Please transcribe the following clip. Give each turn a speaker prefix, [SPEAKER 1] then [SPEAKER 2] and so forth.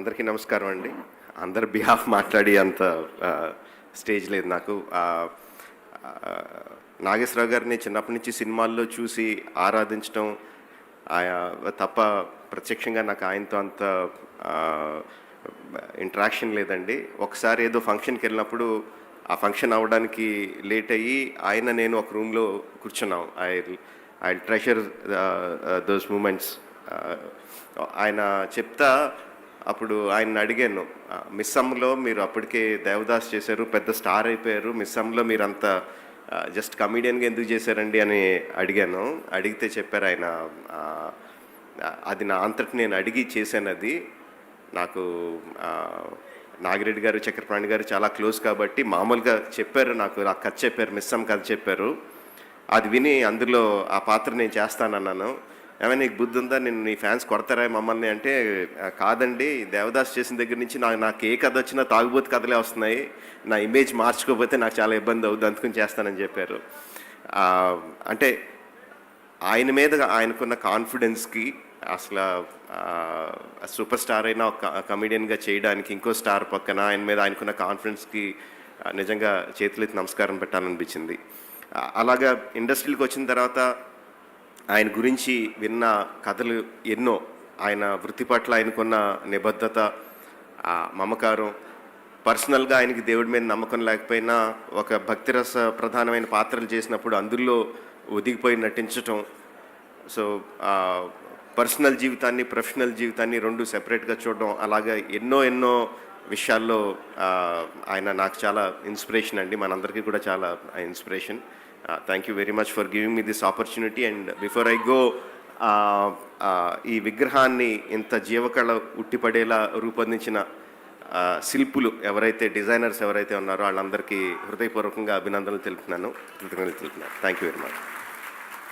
[SPEAKER 1] అందరికీ నమస్కారం అండి. అందరి బిహాఫ్ మాట్లాడి అంత స్టేజ్ లేదు నాకు. నాగేశ్వరరావు గారిని చిన్నప్పటి నుంచి సినిమాల్లో చూసి ఆరాధించడం ఆయన తప్ప ప్రత్యక్షంగా నాకు ఆయనతో అంత ఇంట్రాక్షన్ లేదండి. ఒకసారి ఏదో ఫంక్షన్కి వెళ్ళినప్పుడు ఆ ఫంక్షన్ అవ్వడానికి లేట్ అయ్యి ఆయన నేను ఒక రూమ్లో కూర్చున్నాం. I I treasure those moments ఆయన చెప్తా అప్పుడు ఆయన అడిగాను మిస్సమ్లో మీరు అప్పటికే దేవదాస్ చేశారు పెద్ద స్టార్ అయిపోయారు మిస్సమ్లో మీరు అంత జస్ట్ కమీడియన్గా ఎందుకు చేశారండి? అని అడిగాను. అడిగితే చెప్పారు ఆయన అది నా అంతటి నేను అడిగి చేశాను అది. నాకు నాగిరెడ్డి గారు చక్రపాణి గారు చాలా క్లోజ్ కాబట్టి మామూలుగా చెప్పారు నాకు ఆ కథ చెప్పారు మిస్సమ్ కథ చెప్పారు. అది విని అందులో ఆ పాత్ర నేను చేస్తానన్నాను. ఏమైనా నీకు బుద్ధి ఉందా? నేను నీ ఫ్యాన్స్ కొడతారా మమ్మల్ని అంటే కాదండి. దేవదాస్ చేసిన దగ్గర నుంచి నాకు నాకు ఏ కథ వచ్చినా తాగుబోతు కథలే వస్తున్నాయి. నా ఇమేజ్ మార్చుకోకపోతే నాకు చాలా ఇబ్బంది అవుద్ది అందుకని చేస్తానని చెప్పారు. అంటే ఆయన మీద ఆయనకున్న కాన్ఫిడెన్స్కి అసలు సూపర్ స్టార్ అయినా ఒక కమెడియన్గా చేయడానికి ఇంకో స్టార్ పక్కన ఆయన మీద ఆయనకున్న కాన్ఫిడెన్స్కి నిజంగా చేతులెత్తి నమస్కారం పెట్టాలనిపించింది. అలాగా ఇండస్ట్రీకి వచ్చిన తర్వాత ఆయన గురించి విన్న కథలు ఎన్నో. ఆయన వృత్తి పట్ల ఆయనకున్న నిబద్ధత ఆ మమకారం పర్సనల్గా ఆయనకి దేవుడి మీద నమ్మకం లేకపోయినా ఒక భక్తిరస ప్రధానమైన పాత్రలు చేసినప్పుడు అందులో ఒదిగిపోయి నటించటం. సో పర్సనల్ జీవితాన్ని ప్రొఫెషనల్ జీవితాన్ని రెండు సెపరేట్గా చూడడం అలాగే ఎన్నో ఎన్నో విషయాల్లో ఆయన నాకు చాలా ఇన్స్పిరేషన్ అండి. మనందరికీ కూడా చాలా inspiration. Thank you very much for giving me this opportunity. And before I go ఈ విగ్రహాన్ని ఇంత జీవకళ ఉట్టిపడేలా రూపొందించిన శిల్పులు ఎవరైతే డిజైనర్స్ ఎవరైతే ఉన్నారో వాళ్ళందరికీ హృదయపూర్వకంగా అభినందనలు తెలుపుతున్నాను. కృతజ్ఞతలు తెలుపుతున్నాను. Thank you very much.